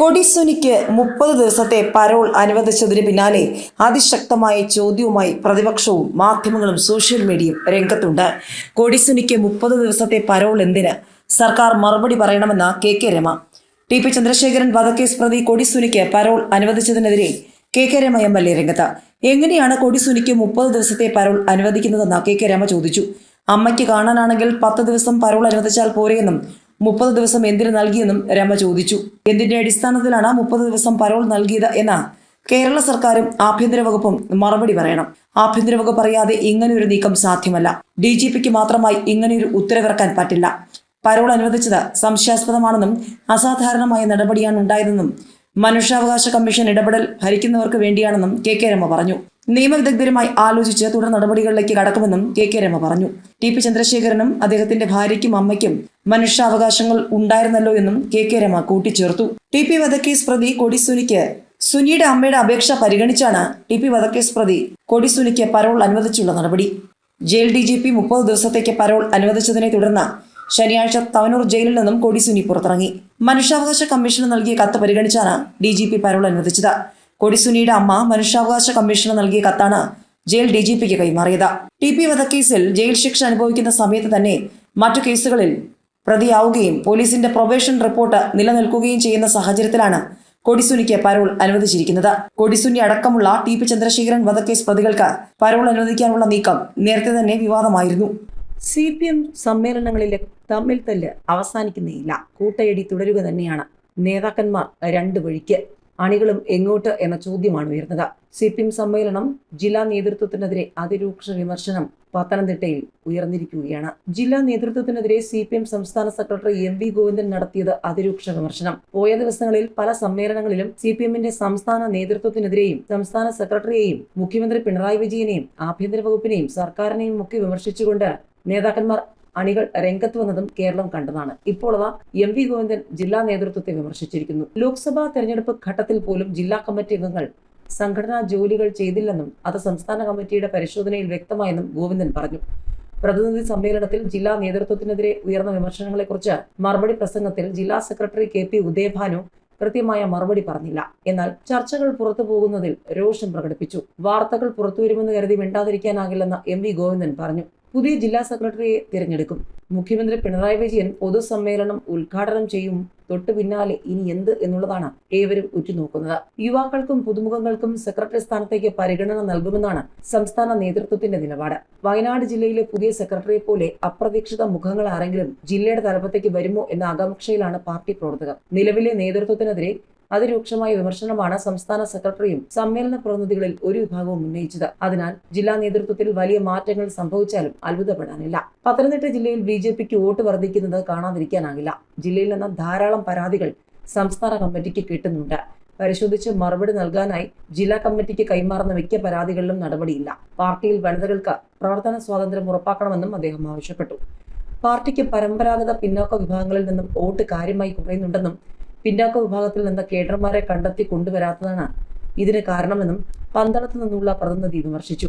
കൊടിസുനിക്ക് മുപ്പത് ദിവസത്തെ പരോൾ അനുവദിച്ചതിന് പിന്നാലെ അതിശക്തമായ ചോദ്യവുമായി പ്രതിപക്ഷവും മാധ്യമങ്ങളും സോഷ്യൽ മീഡിയയും രംഗത്തുണ്ട്. കൊടിസുനിക്ക് മുപ്പത് ദിവസത്തെ പരോൾ എന്തിന്? സർക്കാർ മറുപടി പറയണമെന്ന K K Rama. T P Chandrasekharan വധക്കേസ് പ്രതി കൊടിസുനിക്ക് parole അനുവദിച്ചതിനെതിരെ K K Rama M L A രംഗത്ത്. എങ്ങനെയാണ് കൊടിസുനിക്ക് മുപ്പത് ദിവസത്തെ പരോൾ അനുവദിക്കുന്നതെന്ന് കെ കെ രമ ചോദിച്ചു. അമ്മയ്ക്ക് കാണാനാണെങ്കിൽ പത്ത് ദിവസം പരോൾ അനുവദിച്ചാൽ പോരെയെന്നും മുപ്പത് ദിവസം എന്തിനു നൽകിയെന്നും രമ ചോദിച്ചു. എന്തിന്റെ അടിസ്ഥാനത്തിലാണ് മുപ്പത് ദിവസം പരോൾ നൽകിയത് എന്ന കേരള സർക്കാരും ആഭ്യന്തര വകുപ്പും മറുപടി പറയണം. ആഭ്യന്തര വകുപ്പ് അറിയാതെ ഇങ്ങനെയൊരു നീക്കം സാധ്യമല്ല. ഡി ജി പിക്ക് മാത്രമായി ഇങ്ങനെയൊരു ഉത്തരവിറക്കാൻ പറ്റില്ല. പരോൾ അനുവദിച്ചത് സംശയാസ്പദമാണെന്നും അസാധാരണമായ നടപടിയാണ് ഉണ്ടായതെന്നും മനുഷ്യാവകാശ കമ്മീഷൻ ഇടപെടൽ ഭരിക്കുന്നവർക്ക് വേണ്ടിയാണെന്നും കെ കെ രമ പറഞ്ഞു. നിയമവിദഗ്ധരുമായി ആലോചിച്ച് തുടർ നടപടികളിലേക്ക് കടക്കുമെന്നും കെ കെ രമ പറഞ്ഞു. ടി പി ചന്ദ്രശേഖരനും അദ്ദേഹത്തിന്റെ ഭാര്യയ്ക്കും അമ്മയ്ക്കും മനുഷ്യാവകാശങ്ങൾ ഉണ്ടായിരുന്നല്ലോ എന്നും കെ കെ രമ കൂട്ടിച്ചേർത്തു. ടി പി വധക്കേസ് പ്രതി കൊടിസുനിക്ക് സുനിയുടെ അമ്മയുടെ അപേക്ഷ പരിഗണിച്ചാണ് ടി പി വധക്കേസ് പ്രതി കൊടിസുനിക്ക് പരോൾ അനുവദിച്ചുള്ള നടപടി. ജയിൽ ഡി ജി പി മുപ്പത് ദിവസത്തേക്ക് പരോൾ അനുവദിച്ചതിനെ തുടർന്ന് ശനിയാഴ്ച തവനൂർ ജയിലിൽ നിന്നും കൊടിസുനി പുറത്തിറങ്ങി. മനുഷ്യാവകാശ കമ്മീഷന് നൽകിയ കത്ത് പരിഗണിച്ചാണ് ഡി ജി പി പരോൾ അനുവദിച്ചത്. കൊടിസുനിയുടെ അമ്മ മനുഷ്യാവകാശ കമ്മീഷന് നൽകിയ കത്താണ് ജയിൽ ഡി ജി പിക്ക് കൈമാറിയത്. ടി പി വധക്കേസിൽ ജയിൽ ശിക്ഷ അനുഭവിക്കുന്ന സമയത്ത് തന്നെ മറ്റു കേസുകളിൽ പ്രതിയാവുകയും പോലീസിന്റെ പ്രൊബേഷൻ റിപ്പോർട്ട് നിലനിൽക്കുകയും ചെയ്യുന്ന സാഹചര്യത്തിലാണ് കൊടിസുനിക്ക് പരോൾ അനുവദിച്ചിരിക്കുന്നത്. കൊടിസുനി അടക്കമുള്ള ടി പി ചന്ദ്രശേഖരൻ വധക്കേസ് പ്രതികൾക്ക് പരോൾ അനുവദിക്കാനുള്ള നീക്കം നേരത്തെ തന്നെ വിവാദമായിരുന്നു. സി പി എം സമ്മേളനങ്ങളിലെ തമ്മിൽ തല്ല് അവസാനിക്കുന്നേയില്ല. കൂട്ടയടി തുടരുക തന്നെയാണ് നേതാക്കന്മാർ രണ്ട് വഴിക്ക്. അണികളും എങ്ങോട്ട് എന്ന ചോദ്യമാണ് ഉയർന്നത്. സി പി എം സമ്മേളനം ജില്ലാ നേതൃത്വത്തിനെതിരെ അതിരൂക്ഷ വിമർശനം പത്തനംതിട്ടയിൽ ഉയർന്നിരിക്കുകയാണ്. ജില്ലാ നേതൃത്വത്തിനെതിരെ സി പി എം സംസ്ഥാന സെക്രട്ടറി എം വി ഗോവിന്ദൻ നടത്തിയത് അതിരൂക്ഷ വിമർശനം. പോയ ദിവസങ്ങളിൽ പല സമ്മേളനങ്ങളിലും സി പി എമ്മിന്റെ സംസ്ഥാന നേതൃത്വത്തിനെതിരെയും സംസ്ഥാന സെക്രട്ടറിയെയും മുഖ്യമന്ത്രി പിണറായി വിജയനെയും ആഭ്യന്തര വകുപ്പിനെയും സർക്കാരിനെയും ഒക്കെ വിമർശിച്ചുകൊണ്ട് നേതാക്കന്മാർ അണികൾ രംഗത്ത് വന്നതും കേരളം കണ്ടതാണ്. ഇപ്പോൾ അവ എം വി ഗോവിന്ദൻ ജില്ലാ നേതൃത്വത്തെ വിമർശിച്ചിരിക്കുന്നു. ലോക്സഭാ തെരഞ്ഞെടുപ്പ് ഘട്ടത്തിൽ പോലും ജില്ലാ കമ്മിറ്റി അംഗങ്ങൾ സംഘടനാ ജോലികൾ ചെയ്തില്ലെന്നും അത് സംസ്ഥാന കമ്മിറ്റിയുടെ പരിശോധനയിൽ വ്യക്തമായെന്നും ഗോവിന്ദൻ പറഞ്ഞു. പ്രതിനിധി സമ്മേളനത്തിൽ ജില്ലാ നേതൃത്വത്തിനെതിരെ ഉയർന്ന വിമർശനങ്ങളെക്കുറിച്ച് മറുപടി പ്രസംഗത്തിൽ ജില്ലാ സെക്രട്ടറി കെ പി ഉദയഭാനു കൃത്യമായ മറുപടി പറഞ്ഞില്ല. എന്നാൽ ചർച്ചകൾ പുറത്തു പോകുന്നതിൽ രോഷം പ്രകടിപ്പിച്ചു. വാർത്തകൾ പുറത്തുവരുമെന്ന് കരുതി മിണ്ടാതിരിക്കാനാകില്ലെന്ന് എം വി ഗോവിന്ദൻ പറഞ്ഞു. പുതിയ ജില്ലാ സെക്രട്ടറിയെ തിരഞ്ഞെടുക്കും. മുഖ്യമന്ത്രി പിണറായി വിജയൻ പൊതുസമ്മേളനം ഉദ്ഘാടനം ചെയ്യും. തൊട്ടു പിന്നാലെ ഇനി എന്ത് എന്നുള്ളതാണ് ഏവരും ഉറ്റുനോക്കുന്നത്. യുവാക്കൾക്കും പുതുമുഖങ്ങൾക്കും സെക്രട്ടറി സ്ഥാനത്തേക്ക് പരിഗണന നൽകുമെന്നാണ് സംസ്ഥാന നേതൃത്വത്തിന്റെ നിലപാട്. വയനാട് ജില്ലയിലെ പുതിയ സെക്രട്ടറിയെ പോലെ അപ്രതീക്ഷിത മുഖങ്ങൾ ആരെങ്കിലും ജില്ലയുടെ തലപ്പത്തേക്ക് വരുമോ എന്ന ആകാംക്ഷയിലാണ് പാർട്ടി പ്രവർത്തകർ. നിലവിലെ നേതൃത്വത്തിനെതിരെ അതിരൂക്ഷമായ വിമർശനമാണ് സംസ്ഥാന സെക്രട്ടറിയും സമ്മേളന പ്രതിനിധികളിൽ ഒരു വിഭാഗവും ഉന്നയിച്ചത്. അതിനാൽ ജില്ലാ നേതൃത്വത്തിൽ വലിയ മാറ്റങ്ങൾ സംഭവിച്ചാലും അത്ഭുതപ്പെടാനില്ല. പത്തനംതിട്ട ജില്ലയിൽ ബി ജെ പിക്ക് വോട്ട് വർദ്ധിക്കുന്നത് കാണാതിരിക്കാനാകില്ല. ജില്ലയിൽ നിന്ന് ധാരാളം പരാതികൾ സംസ്ഥാന കമ്മിറ്റിക്ക് കിട്ടുന്നുണ്ട്. പരിശോധിച്ച് മറുപടി നൽകാനായി ജില്ലാ കമ്മിറ്റിക്ക് കൈമാറുന്ന മിക്ക പരാതികളിലും നടപടിയില്ല. പാർട്ടിയിൽ വനിതകൾക്ക് പ്രവർത്തന സ്വാതന്ത്ര്യം ഉറപ്പാക്കണമെന്നും അദ്ദേഹം ആവശ്യപ്പെട്ടു. പാർട്ടിക്ക് പരമ്പരാഗത പിന്നോക്ക വിഭാഗങ്ങളിൽ നിന്നും വോട്ട് കാര്യമായി കുറയുന്നുണ്ടെന്നും പിന്നാക്ക വിഭാഗത്തിൽ നിന്ന് കേഡർമാരെ കണ്ടെത്തി കൊണ്ടുവരാത്തതാണ് ഇതിന് കാരണമെന്നും പന്തളത്ത് നിന്നുള്ള പ്രതിനിധി വിമർശിച്ചു.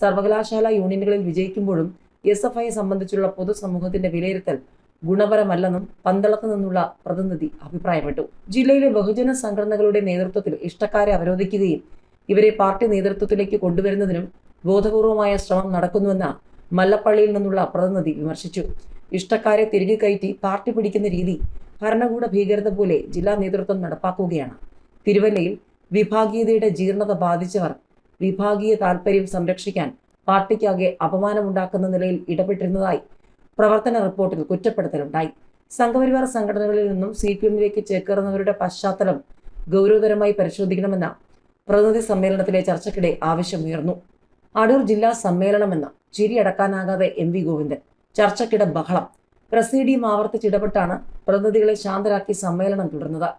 സർവകലാശാല യൂണിയനുകളിൽ വിജയിക്കുമ്പോഴും എസ് എഫ് ഐയെ സംബന്ധിച്ചുള്ള പൊതുസമൂഹത്തിന്റെ വിലയിരുത്തൽ ഗുണപരമല്ലെന്നും പന്തളത്ത് നിന്നുള്ള പ്രതിനിധി അഭിപ്രായപ്പെട്ടു. ജില്ലയിലെ ബഹുജന സംഘടനകളുടെ നേതൃത്വത്തിൽ ഇഷ്ടക്കാരെ അവരോധിക്കുകയും ഇവരെ പാർട്ടി നേതൃത്വത്തിലേക്ക് കൊണ്ടുവരുന്നതിനും ബോധപൂർവമായ ശ്രമം നടക്കുന്നുവെന്ന് മല്ലപ്പള്ളിയിൽ നിന്നുള്ള പ്രതിനിധി വിമർശിച്ചു. ഇഷ്ടക്കാരെ തിരികെ കയറ്റി പാർട്ടി പിടിക്കുന്ന രീതി ഭരണകൂട ഭീകരത പോലെ ജില്ലാ നേതൃത്വം നടപ്പാക്കുകയാണ്. തിരുവല്ലയിൽ വിഭാഗീയതയുടെ ജീർണത ബാധിച്ചവർ വിഭാഗീയ താൽപര്യം സംരക്ഷിക്കാൻ പാർട്ടിക്കാകെ അപമാനമുണ്ടാക്കുന്ന നിലയിൽ ഇടപെട്ടിരുന്നതായി പ്രവർത്തന റിപ്പോർട്ടിൽ കുറ്റപ്പെടുത്തലുണ്ടായി. സംഘപരിവാർ സംഘടനകളിൽ നിന്നും സി പി എമ്മിലേക്ക് ചേക്കേറുന്നവരുടെ പശ്ചാത്തലം ഗൗരവതരമായി പരിശോധിക്കണമെന്ന പ്രതിനിധി സമ്മേളനത്തിലെ ചർച്ചയ്ക്കിടെ ആവശ്യമുയർന്നു. അടൂർ ജില്ലാ സമ്മേളനമെന്ന ചിരിയടക്കാനാകാതെ എം വി ഗോവിന്ദൻ. ചർച്ചയ്ക്കിടെ ബഹളം. പ്രസീഡിയം ആവർത്തിച്ചിടപെട്ടാണ് പ്രതിനിധികളെ ശാന്തരാക്കി സമ്മേളനം തുടർന്നത്.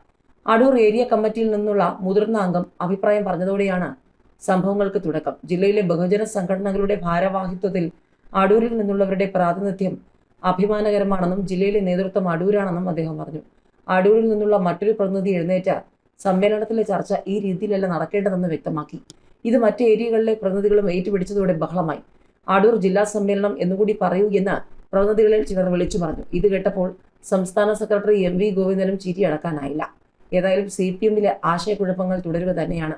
അടൂർ ഏരിയ കമ്മിറ്റിയിൽ നിന്നുള്ള മുതിർന്ന അംഗം അഭിപ്രായം പറഞ്ഞതോടെയാണ് സംഭവങ്ങൾക്ക് തുടക്കം. ജില്ലയിലെ ബഹുജന സംഘടനകളുടെ ഭാരവാഹിത്വത്തിൽ അടൂരിൽ നിന്നുള്ളവരുടെ പ്രാതിനിധ്യം അഭിമാനകരമാണെന്നും ജില്ലയിലെ നേതൃത്വം അടൂരാണെന്നും അദ്ദേഹം പറഞ്ഞു. അടൂരിൽ നിന്നുള്ള മറ്റൊരു പ്രതിനിധി എഴുന്നേറ്റ സമ്മേളനത്തിലെ ചർച്ച ഈ രീതിയിലല്ല നടക്കേണ്ടതെന്ന് വ്യക്തമാക്കി. ഇത് മറ്റ് ഏരിയകളിലെ പ്രതിനിധികളും ഏറ്റുപിടിച്ചതോടെ ബഹളമായി. അടൂർ ജില്ലാ സമ്മേളനം എന്നുകൂടി പറയൂ എന്ന് പ്രതിനിധികളിൽ ചിലർ വിളിച്ചു പറഞ്ഞു. ഇത് കേട്ടപ്പോൾ സംസ്ഥാന സെക്രട്ടറി എം വി ഗോവിന്ദനും ചിരി അടക്കാനായില്ല. ഏതായാലും സി പി എമ്മിലെ ആശയക്കുഴപ്പങ്ങൾ തുടരുക തന്നെയാണ്